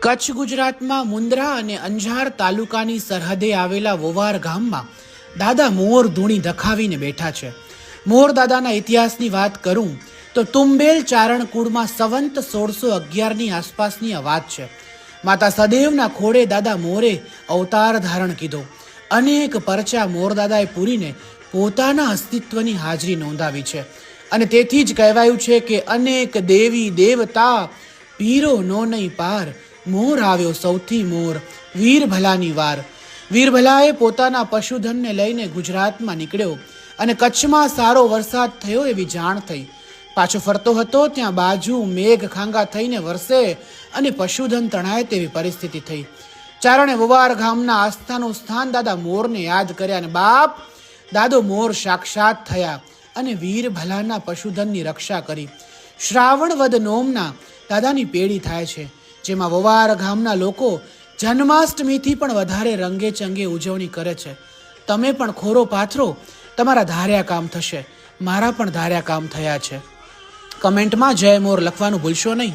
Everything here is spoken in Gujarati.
કચ્છ ગુજરાતમાં મુન્દ્રા અને અંજાર તાલુકાની સરહદે આવેલા વોવાર ગામમાં દાદા મોર ધૂણી દખાવીને બેઠા છે. મોર દાદાના ઇતિહાસની વાત કરું તો તુંબેલ ચારણકુળમાં સંવંત સોળસો અગિયારની આસપાસની આ વાત છે. માતા સદેવના ખોડે દાદા મોરે અવતાર ધારણ કીધો. અનેક પરચા મોર દાદાએ પૂરીને પોતાના અસ્તિત્વની હાજરી નોંધાવી છે. અને તેથી જ કહેવાયું છે કે અનેક દેવી દેવતા પીરો નો નહીં પાર મોર આવ્યો સૌથી મોર વીર ભલાની વાર. વીર ભલાએ પોતાના પશુધનને લઈને ગુજરાતમાં નીકળ્યો અને કચ્છમાં સારો વરસાદ થયો એવી જાણ થઈ. પાછો ફરતો હતો ત્યાં બાજુ મેઘ ખાંગા થઈને વરસે અને પશુધન તણાય તેવી પરિસ્થિતિ થઈ. ચારણે વવાર ગામના આસ્થાનું સ્થાન દાદા મોરને યાદ કર્યા અને બાપ, દાદો મોર સાક્ષાત થયા અને વીર ભલાના પશુધનની રક્ષા કરી. શ્રાવણ વદ નોમના દાદાની પેઢી થાય છે. જેમાં વવાર ગામના લોકો જન્માષ્ટમીથી પણ વધારે રંગે ચંગે ઉજવણી કરે છે. તમે પણ ખોરો પાથરો, તમારા ધાર્યા કામ થશે. મારા પણ ધાર્યા કામ થયા છે. કમેન્ટમાં જય મોર લખવાનું ભૂલશો નહીં.